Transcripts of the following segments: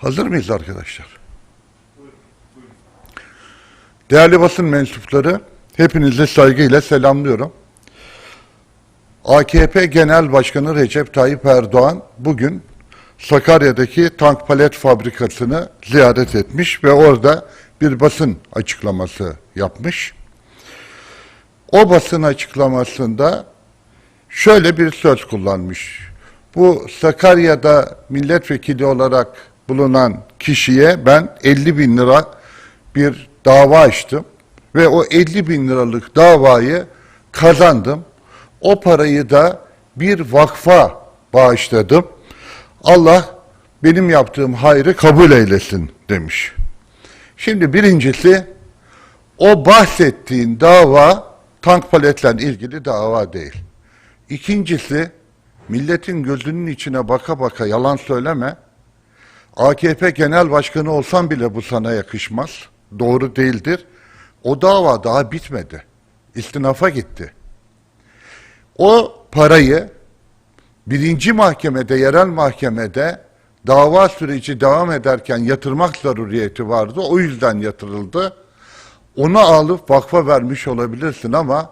Hazır mıyız arkadaşlar? Değerli basın mensupları, hepinizi saygıyla selamlıyorum. AKP Genel Başkanı Recep Tayyip Erdoğan bugün Sakarya'daki tank palet fabrikasını ziyaret etmiş ve orada bir basın açıklaması yapmış. O basın açıklamasında şöyle bir söz kullanmış. Bu Sakarya'da milletvekili olarak bulunan kişiye ben 50 bin lira bir dava açtım ve o 50 bin liralık davayı kazandım. O parayı da bir vakfa bağışladım. Allah benim yaptığım hayrı kabul eylesin demiş. Şimdi birincisi o bahsettiğin dava tank paletle ilgili dava değil. İkincisi milletin gözünün içine baka baka yalan söyleme. AKP genel başkanı olsan bile bu sana yakışmaz. Doğru değildir. O dava daha bitmedi. İstinafa gitti. O parayı birinci mahkemede, yerel mahkemede dava süreci devam ederken yatırmak zaruriyeti vardı. O yüzden yatırıldı. Onu alıp vakfa vermiş olabilirsin ama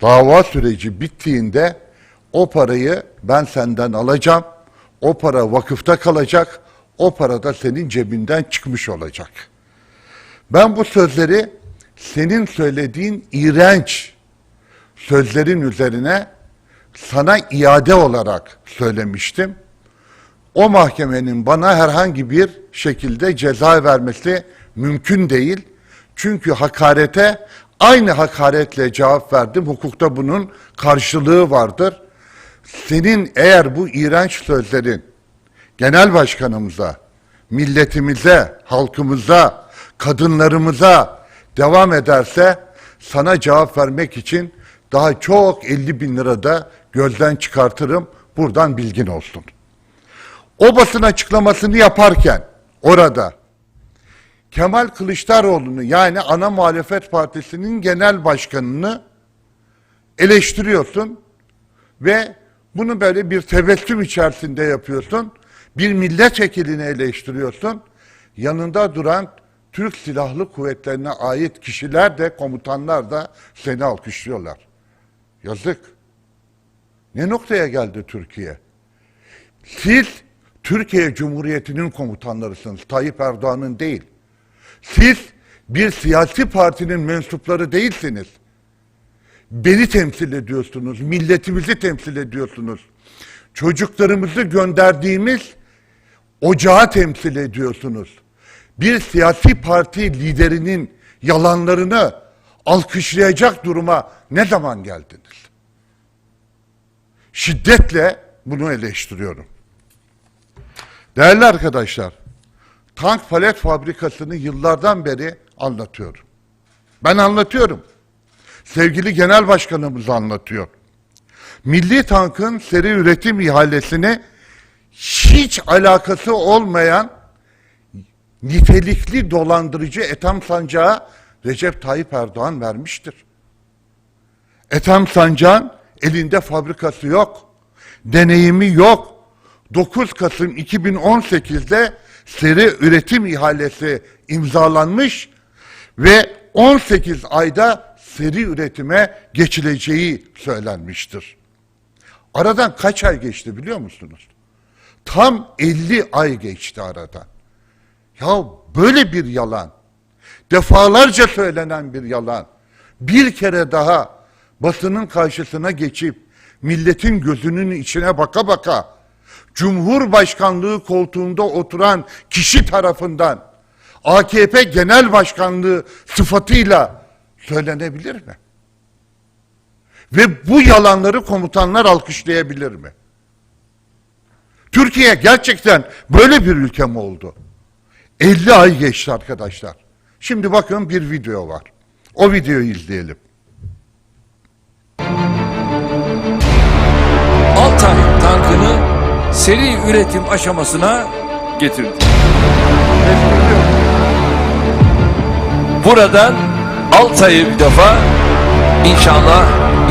dava süreci bittiğinde o parayı ben senden alacağım. O para vakıfta kalacak. O para da senin cebinden çıkmış olacak. Ben bu sözleri senin söylediğin iğrenç sözlerin üzerine sana iade olarak söylemiştim. O mahkemenin bana herhangi bir şekilde ceza vermesi mümkün değil. Çünkü hakarete aynı hakaretle cevap verdim. Hukukta bunun karşılığı vardır. Senin eğer bu iğrenç sözlerin genel başkanımıza, milletimize, halkımıza, kadınlarımıza devam ederse sana cevap vermek için daha çok 50 bin lira da gözden çıkartırım. Buradan bilgin olsun. O basın açıklamasını yaparken orada Kemal Kılıçdaroğlu'nu yani ana muhalefet partisinin genel başkanını eleştiriyorsun ve bunu böyle bir tebessüm içerisinde yapıyorsun. Bir milletvekilini eleştiriyorsun. Yanında duran Türk Silahlı Kuvvetlerine ait kişiler de komutanlar da seni alkışlıyorlar. Yazık. Ne noktaya geldi Türkiye? Siz Türkiye Cumhuriyeti'nin komutanlarısınız. Tayyip Erdoğan'ın değil. Siz bir siyasi partinin mensupları değilsiniz. Beni temsil ediyorsunuz, milletimizi temsil ediyorsunuz. Çocuklarımızı gönderdiğimiz ocağı temsil ediyorsunuz. Bir siyasi parti liderinin yalanlarını alkışlayacak duruma ne zaman geldiniz? Şiddetle bunu eleştiriyorum. Değerli arkadaşlar, tank palet fabrikasını yıllardan beri anlatıyorum. Ben anlatıyorum. Sevgili Genel Başkanımız anlatıyor. Milli Tank'ın seri üretim ihalesini hiç alakası olmayan nitelikli dolandırıcı Ethem Sancak'a Recep Tayyip Erdoğan vermiştir. Ethem Sancak'ın elinde fabrikası yok, deneyimi yok. 9 Kasım 2018'de seri üretim ihalesi imzalanmış ve 18 ayda seri üretime geçileceği söylenmiştir. Aradan kaç ay geçti biliyor musunuz? Tam 50 ay geçti aradan. Ya böyle bir yalan, defalarca söylenen bir yalan, bir kere daha basının karşısına geçip milletin gözünün içine baka baka Cumhurbaşkanlığı koltuğunda oturan kişi tarafından AKP Genel Başkanlığı sıfatıyla söylenebilir mi? Ve bu yalanları komutanlar alkışlayabilir mi? Türkiye gerçekten böyle bir ülke mi oldu? 50 ay geçti arkadaşlar. Şimdi bakın bir video var. O videoyu izleyelim. Altay tankını seri üretim aşamasına getirdi. Buradan Altay'ı bir defa inşallah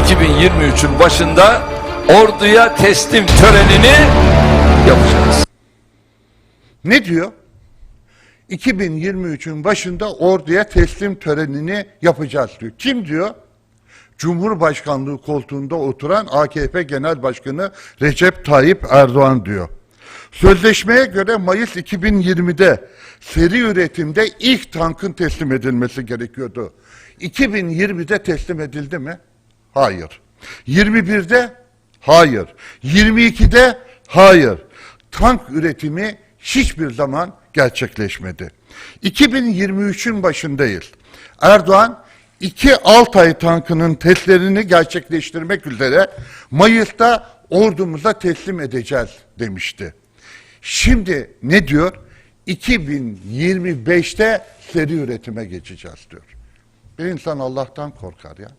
2023'ün başında orduya teslim törenini yapacağız. Ne diyor? 2023'ün başında orduya teslim törenini yapacağız diyor. Kim diyor? Cumhurbaşkanlığı koltuğunda oturan AKP Genel Başkanı Recep Tayyip Erdoğan diyor. Sözleşmeye göre Mayıs 2020'de seri üretimde ilk tankın teslim edilmesi gerekiyordu. 2020'de teslim edildi mi? Hayır. 21'de? Hayır. 22'de? Hayır. Tank üretimi hiçbir zaman gerçekleşmedi. 2023'ün başındayız. Erdoğan iki Altay tankının testlerini gerçekleştirmek üzere Mayıs'ta ordumuza teslim edeceğiz demişti. Şimdi ne diyor? 2025'te seri üretime geçeceğiz diyor. Bir insan Allah'tan korkar ya.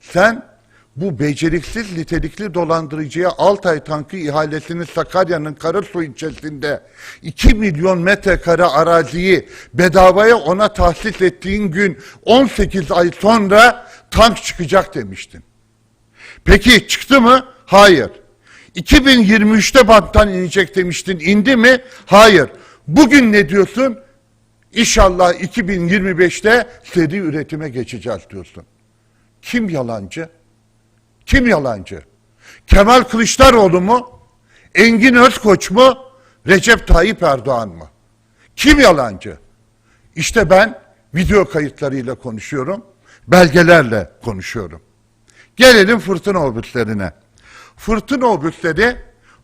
Sen bu beceriksiz nitelikli dolandırıcıya Altay tankı ihalesini Sakarya'nın Karasu ilçesinde 2 milyon metrekare araziyi bedavaya ona tahsis ettiğin gün 18 ay sonra tank çıkacak demiştin. Peki çıktı mı? Hayır. 2023'te banttan inecek demiştin. İndi mi? Hayır. Bugün ne diyorsun? İnşallah 2025'te seri üretime geçeceğiz diyorsun. Kim yalancı? Kim yalancı? Kemal Kılıçdaroğlu mu? Engin Özkoç mu? Recep Tayyip Erdoğan mı? Kim yalancı? İşte ben video kayıtlarıyla konuşuyorum, belgelerle konuşuyorum. Gelelim fırtına obüslerine. Fırtına obüsleri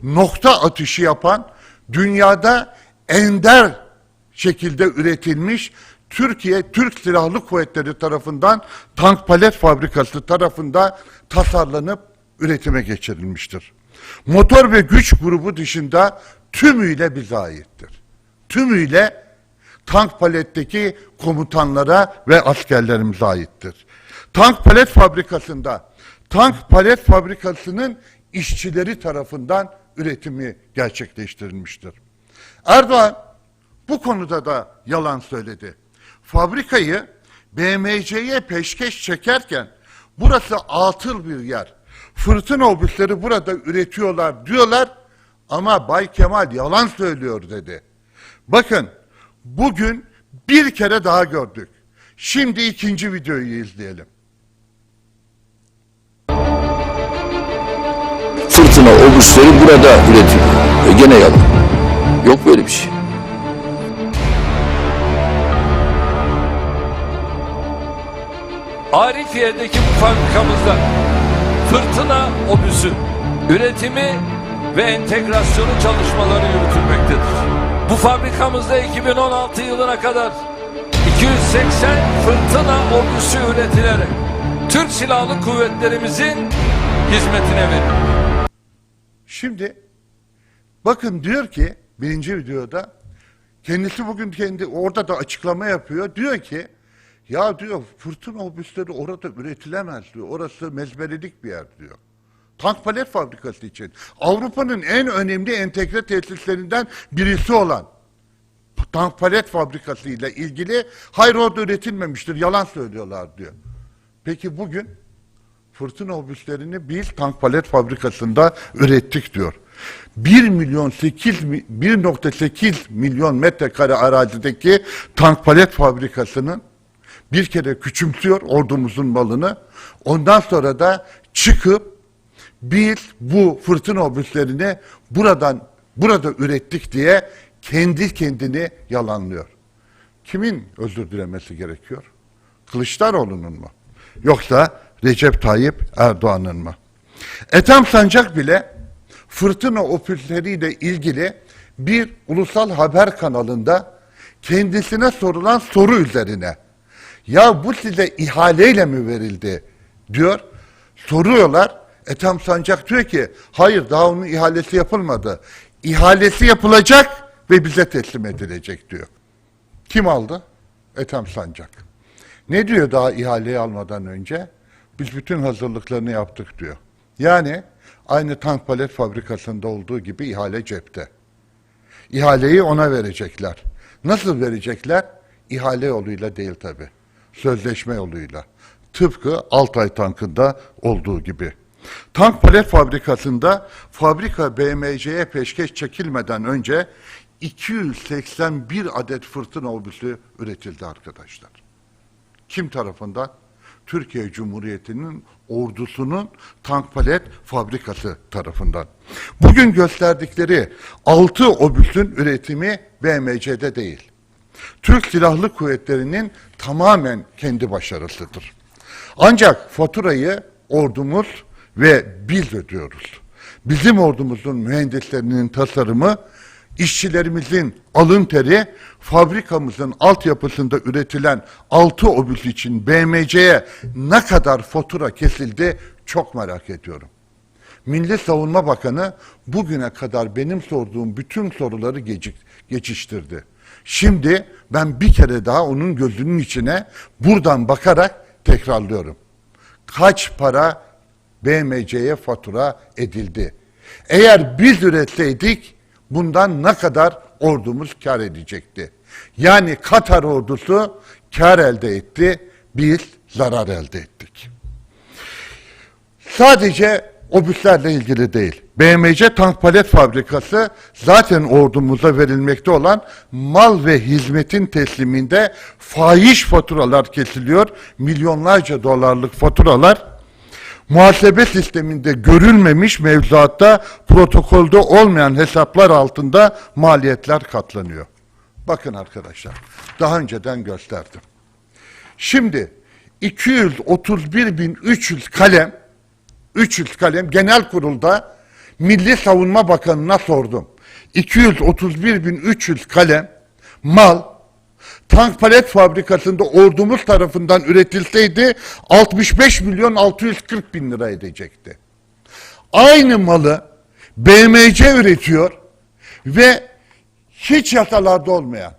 nokta atışı yapan dünyada ender şekilde üretilmiş Türkiye Türk Silahlı Kuvvetleri tarafından tank palet fabrikası tarafında tasarlanıp üretime geçirilmiştir. Motor ve güç grubu dışında tümüyle bize aittir. Tümüyle tank paletteki komutanlara ve askerlerimize aittir. Tank palet fabrikasında tank palet fabrikasının işçileri tarafından üretimi gerçekleştirilmiştir. Erdoğan bu konuda da yalan söyledi. Fabrikayı BMC'ye peşkeş çekerken burası atıl bir yer. Fırtına obüsleri burada üretiyorlar diyorlar ama Bay Kemal yalan söylüyor dedi. Bakın bugün bir kere daha gördük. Şimdi ikinci videoyu izleyelim. fırtına obüsleri burada üretiliyor. E gene yalan. Yok böyle bir şey. Arifiye'deki fabrikamızda fırtına obüsün üretimi ve entegrasyonu çalışmaları yürütülmektedir. Bu fabrikamızda 2016 yılına kadar 280 fırtına obüsü üretilerek Türk Silahlı Kuvvetlerimizin hizmetine verildi. Şimdi bakın diyor ki birinci videoda kendisi bugün kendi orada da açıklama yapıyor. Diyor ki ya diyor fırtına obüsleri orada üretilemez diyor. Orası mezbelelik bir yer diyor. Tank palet fabrikası için. Avrupa'nın en önemli entegre tesislerinden birisi olan tank palet fabrikası ile ilgili hayır orada üretilmemiştir yalan söylüyorlar diyor. Peki bugün fırtına obüslerini biz tank palet fabrikasında ürettik diyor. 1 milyon 8 mi- 1.8 milyon metrekare arazideki tank palet fabrikasının bir kere küçümsüyor ordumuzun malını. Ondan sonra da çıkıp biz bu fırtına obüslerini buradan burada ürettik diye kendi kendini yalanlıyor. Kimin özür dilemesi gerekiyor? Kılıçdaroğlu'nun mu? Yoksa Recep Tayyip Erdoğan'ın mı? Ethem Sancak bile fırtına obüsleriyle ilgili bir ulusal haber kanalında kendisine sorulan soru üzerine ya bu size ihaleyle mi verildi diyor. Soruyorlar. Ethem Sancak diyor ki hayır daha onun ihalesi yapılmadı. İhalesi yapılacak ve bize teslim edilecek diyor. Kim aldı? Ethem Sancak. Ne diyor daha ihaleyi almadan önce? Biz bütün hazırlıklarını yaptık diyor. Yani aynı tank palet fabrikasında olduğu gibi ihale cepte. İhaleyi ona verecekler. Nasıl verecekler? İhale yoluyla değil tabi. Sözleşme yoluyla. Tıpkı Altay tankında olduğu gibi. Tank palet fabrikasında fabrika BMC'ye peşkeş çekilmeden önce 281 adet fırtına obüsü üretildi arkadaşlar. Kim tarafından? Türkiye Cumhuriyeti'nin ordusunun tank palet fabrikası tarafından. Bugün gösterdikleri 6 obüsün üretimi BMC'de değil. Türk Silahlı Kuvvetleri'nin tamamen kendi başarısıdır. Ancak faturayı ordumuz ve biz ödüyoruz. Bizim ordumuzun mühendislerinin tasarımı, işçilerimizin alın teri, fabrikamızın altyapısında üretilen 6 obüs için BMC'ye ne kadar fatura kesildi çok merak ediyorum. Milli Savunma Bakanı bugüne kadar benim sorduğum bütün soruları geçiştirdi. Şimdi ben bir kere daha onun gözünün içine buradan bakarak tekrarlıyorum. Kaç para BMC'ye fatura edildi? Eğer biz üretseydik bundan ne kadar ordumuz kar edecekti? Yani Katar ordusu kar elde etti, biz zarar elde ettik. Sadece obüslerle ilgili değil. BMC Tank Palet Fabrikası zaten ordumuza verilmekte olan mal ve hizmetin tesliminde fahiş faturalar kesiliyor. Milyonlarca dolarlık faturalar muhasebe sisteminde görülmemiş mevzuatta protokolde olmayan hesaplar altında maliyetler katlanıyor. Bakın arkadaşlar daha önceden gösterdim. Şimdi 231.300 kalem 300 kalem genel kurulda Milli Savunma Bakanı'na sordum. 231.300 kalem mal tank palet fabrikasında ordumuz tarafından üretilseydi 65 milyon 640 bin lira edecekti. Aynı malı BMC üretiyor ve hiç yasalarda olmayan,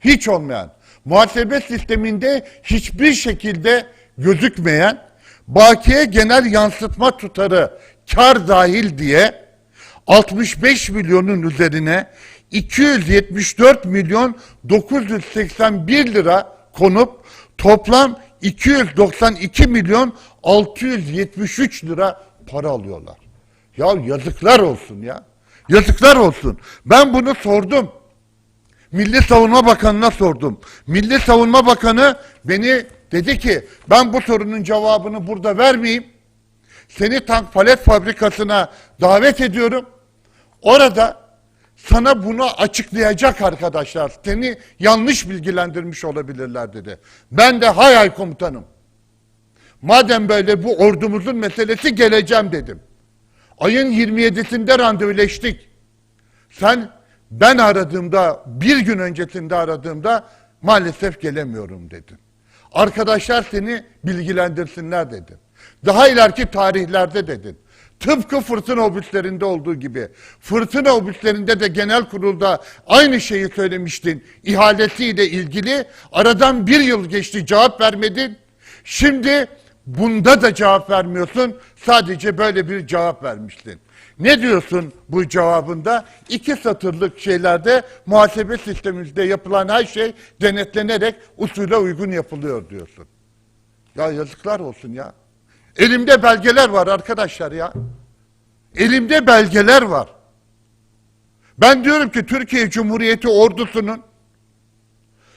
hiç olmayan, muhasebe sisteminde hiçbir şekilde gözükmeyen, bakiye genel yansıtma tutarı kar dahil diye 65 milyonun üzerine 274 milyon 981 lira konup toplam 292 milyon 673 lira para alıyorlar. Ya yazıklar olsun ya. Yazıklar olsun. Ben bunu sordum. Milli Savunma Bakanı'na sordum. Milli Savunma Bakanı beni dedi ki ben bu sorunun cevabını burada vermeyeyim. Seni tank palet fabrikasına davet ediyorum. Orada sana bunu açıklayacak arkadaşlar. Seni yanlış bilgilendirmiş olabilirler dedi. Ben de hay hay komutanım. Madem böyle bu ordumuzun meselesi geleceğim dedim. Ayın 27'sinde randevuleştik. Sen ben aradığımda bir gün öncesinde aradığımda maalesef gelemiyorum dedin. Arkadaşlar seni bilgilendirsinler dedin. Daha ileriki tarihlerde dedin. Tıpkı fırtına obüslerinde olduğu gibi. Fırtına obüslerinde de genel kurulda aynı şeyi söylemiştin. İhalesiyle ilgili aradan bir yıl geçti cevap vermedin. Şimdi bunda da cevap vermiyorsun. Sadece böyle bir cevap vermiştin. Ne diyorsun bu cevabında? İki satırlık şeylerde muhasebe sistemimizde yapılan her şey denetlenerek usule uygun yapılıyor diyorsun. Ya yazıklar olsun ya. Elimde belgeler var arkadaşlar ya. Elimde belgeler var. Ben diyorum ki Türkiye Cumhuriyeti ordusunun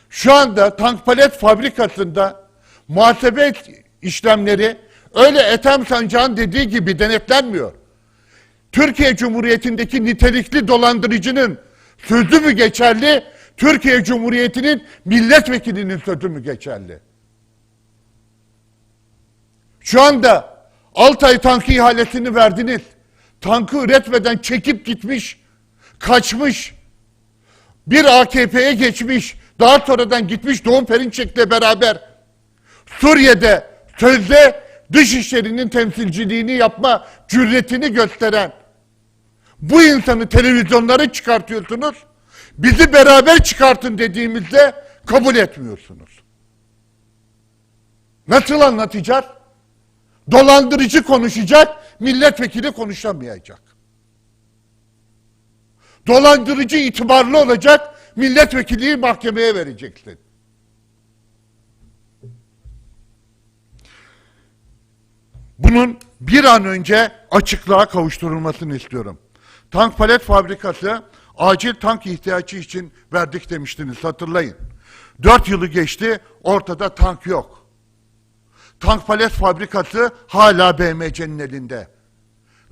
şu anda tank palet fabrikasında muhasebe işlemleri öyle Ethem Sancak'ın dediği gibi denetlenmiyor. Türkiye Cumhuriyeti'ndeki nitelikli dolandırıcının sözü mü geçerli, Türkiye Cumhuriyeti'nin milletvekilinin sözü mü geçerli? Şu anda Altay tankı ihalesini verdiniz. Tankı üretmeden çekip gitmiş, kaçmış. Bir AKP'ye geçmiş, daha sonradan gitmiş Doğu Perinçek'le beraber Suriye'de sözde dışişlerinin temsilciliğini yapma cüretini gösteren bu insanı televizyonlara çıkartıyorsunuz. Bizi beraber çıkartın dediğimizde kabul etmiyorsunuz. Nasıl anlatacağız? Dolandırıcı konuşacak, milletvekili konuşamayacak. Dolandırıcı itibarlı olacak, milletvekiliyi mahkemeye vereceksin. Bunun bir an önce açıklığa kavuşturulmasını istiyorum. Tank palet fabrikası Acil tank ihtiyacı için verdik demiştiniz hatırlayın. Dört yılı geçti ortada tank yok. Tank palet fabrikası hala BMC'nin elinde.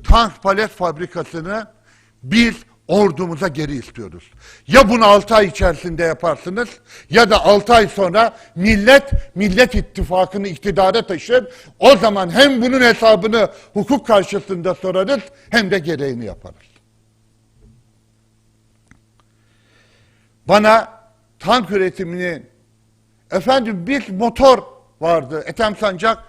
Tank palet fabrikasını biz ordumuza geri istiyoruz. Ya bunu 6 ay içerisinde yaparsınız ya da 6 ay sonra millet Millet İttifakı'nı iktidara taşır. O zaman hem bunun hesabını hukuk karşısında sorarız hem de gereğini yaparız. Bana tank üretiminin efendim bir motor vardı Ethem Sancak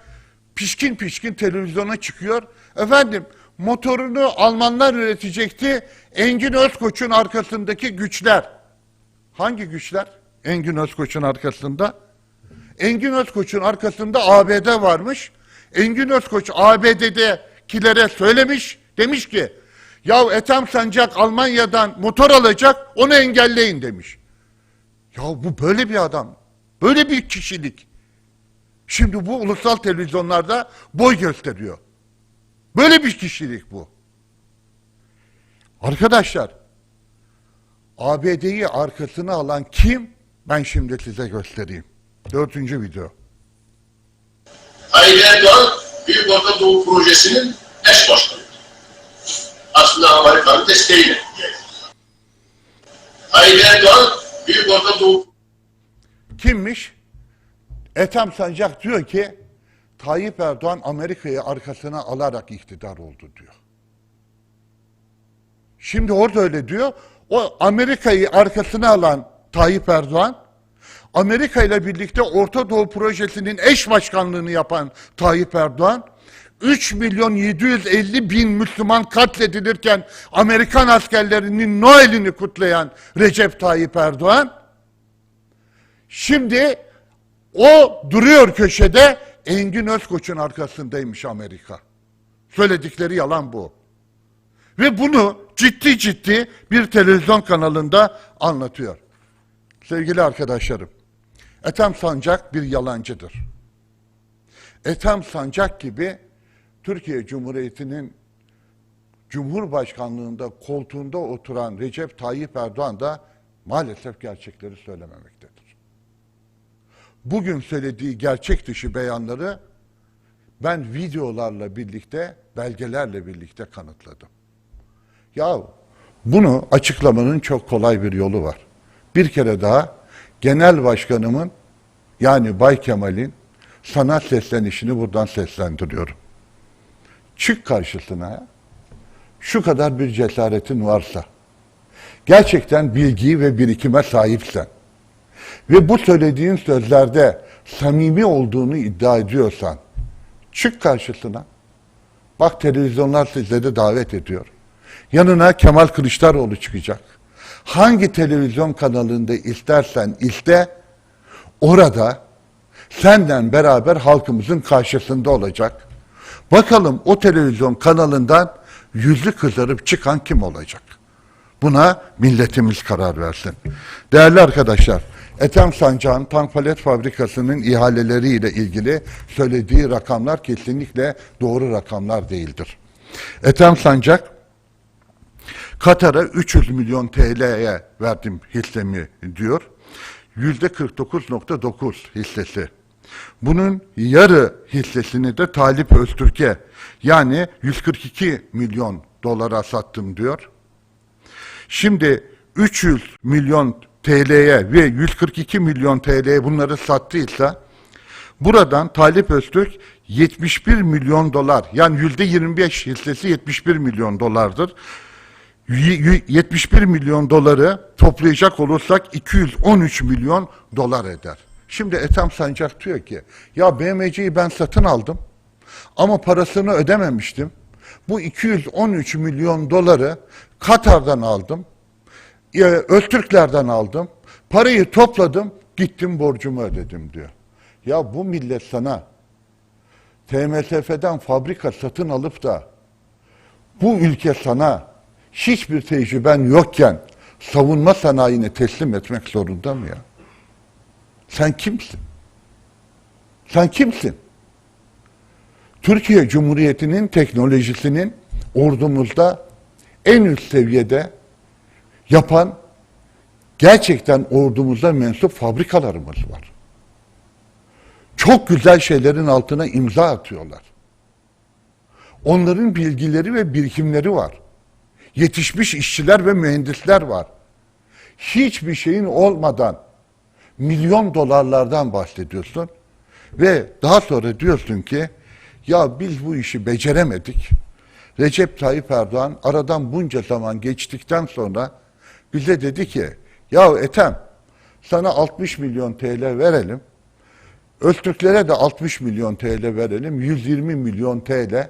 pişkin pişkin televizyona çıkıyor. Efendim motorunu Almanlar üretecekti. Engin Özkoç'un arkasındaki güçler. Hangi güçler? Engin Özkoç'un arkasında. Engin Özkoç'un arkasında ABD varmış. Engin Özkoç ABD'dekilere söylemiş. Demiş ki ya Ethem Sancak Almanya'dan motor alacak onu engelleyin demiş. Ya bu böyle bir adam. Böyle bir kişilik. Şimdi bu ulusal televizyonlarda boy gösteriyor. Böyle bir kişilik bu. Arkadaşlar, ABD'yi arkasına alan kim? Ben şimdi size göstereyim. Dördüncü video. Tayyip Erdoğan Büyük Orta Doğu Projesi'nin eş başkanı. Aslında Amerika'nın desteğiyle. Tayyip Erdoğan Büyük Orta Doğu Kimmiş? Ethem Sancak diyor ki Tayyip Erdoğan Amerika'yı arkasına alarak iktidar oldu diyor. Şimdi orada öyle diyor. O Amerika'yı arkasına alan Tayyip Erdoğan, Amerika ile birlikte Orta Doğu Projesi'nin eş başkanlığını yapan Tayyip Erdoğan, 3 milyon 750 bin Müslüman katledilirken Amerikan askerlerinin Noel'ini kutlayan Recep Tayyip Erdoğan, Şimdi o duruyor köşede Engin Özkoç'un arkasındaymış Amerika. Söyledikleri yalan bu. Ve bunu ciddi ciddi bir televizyon kanalında anlatıyor. Sevgili arkadaşlarım, Ethem Sancak bir yalancıdır. Ethem Sancak gibi Türkiye Cumhuriyeti'nin Cumhurbaşkanlığında koltuğunda oturan Recep Tayyip Erdoğan da maalesef gerçekleri söylememektedir bugün söylediği gerçek dışı beyanları ben videolarla birlikte, belgelerle birlikte kanıtladım. Ya bunu açıklamanın çok kolay bir yolu var. Bir kere daha genel başkanımın yani Bay Kemal'in sanat seslenişini buradan seslendiriyorum. Çık karşısına ya. Şu kadar bir cesaretin varsa, gerçekten bilgiyi ve birikime sahipsen, ve bu söylediğin sözlerde samimi olduğunu iddia ediyorsan çık karşısına. Bak televizyonlar sizleri davet ediyor. Yanına Kemal Kılıçdaroğlu çıkacak. Hangi televizyon kanalında istersen iste orada senden beraber halkımızın karşısında olacak. Bakalım o televizyon kanalından yüzü kızarıp çıkan kim olacak? Buna milletimiz karar versin. Değerli arkadaşlar, Ethem Sancak'ın tank palet fabrikasının ihaleleriyle ilgili söylediği rakamlar kesinlikle doğru rakamlar değildir. Ethem Sancak, Katar'a 300 milyon TL'ye verdim hissemi diyor. Yüzde 49.9 hissesi. Bunun yarı hissesini de Talip Öztürk'e yani 142 milyon dolara sattım diyor. Şimdi 300 milyon TL'ye ve 142 milyon TL'ye bunları sattıysa buradan Talip Öztürk 71 milyon dolar yani yüzde 25 hissesi 71 milyon dolardır. Y- y- 71 milyon doları toplayacak olursak 213 milyon dolar eder. Şimdi Ethem Sancak diyor ki ya BMC'yi ben satın aldım ama parasını ödememiştim. Bu 213 milyon doları Katar'dan aldım. e, Öztürklerden aldım. Parayı topladım, gittim borcumu ödedim diyor. Ya bu millet sana TMSF'den fabrika satın alıp da bu ülke sana hiçbir tecrüben yokken savunma sanayini teslim etmek zorunda mı ya? Sen kimsin? Sen kimsin? Türkiye Cumhuriyeti'nin teknolojisinin ordumuzda en üst seviyede yapan gerçekten ordumuza mensup fabrikalarımız var. Çok güzel şeylerin altına imza atıyorlar. Onların bilgileri ve birikimleri var. Yetişmiş işçiler ve mühendisler var. Hiçbir şeyin olmadan milyon dolarlardan bahsediyorsun ve daha sonra diyorsun ki ya biz bu işi beceremedik. Recep Tayyip Erdoğan aradan bunca zaman geçtikten sonra bize dedi ki ya Ethem sana 60 milyon TL verelim. Öztürklere de 60 milyon TL verelim. 120 milyon TL.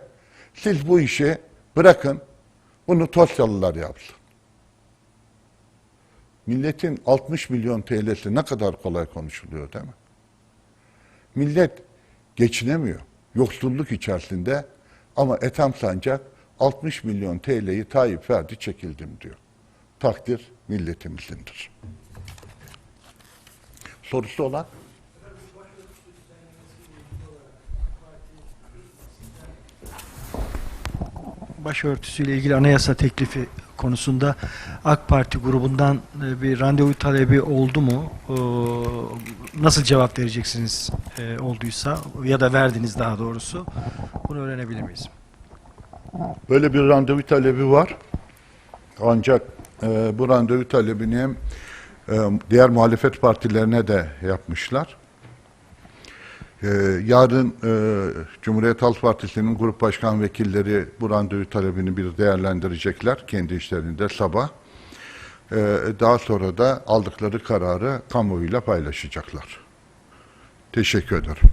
Siz bu işi bırakın. Bunu Tosyalılar yapsın. Milletin 60 milyon TL'si ne kadar kolay konuşuluyor değil mi? Millet geçinemiyor. Yoksulluk içerisinde ama Ethem Sancak 60 milyon TL'yi Tayyip verdi çekildim diyor. Takdir milletimizindir. Sorusu olan? başörtüsüyle ilgili anayasa teklifi konusunda AK Parti grubundan e, bir randevu talebi oldu mu? Ee, Nasıl cevap vereceksiniz e, olduysa ya da verdiniz daha doğrusu? Bunu öğrenebilir miyiz? Böyle bir randevu talebi var. Ancak e, bu randevu talebini hem e, diğer muhalefet partilerine de yapmışlar. Ee, yarın e, Cumhuriyet Halk Partisi'nin grup başkan vekilleri bu randevu talebini bir değerlendirecekler kendi işlerinde sabah. Ee, daha sonra da aldıkları kararı kamuoyuyla paylaşacaklar. Teşekkür ederim.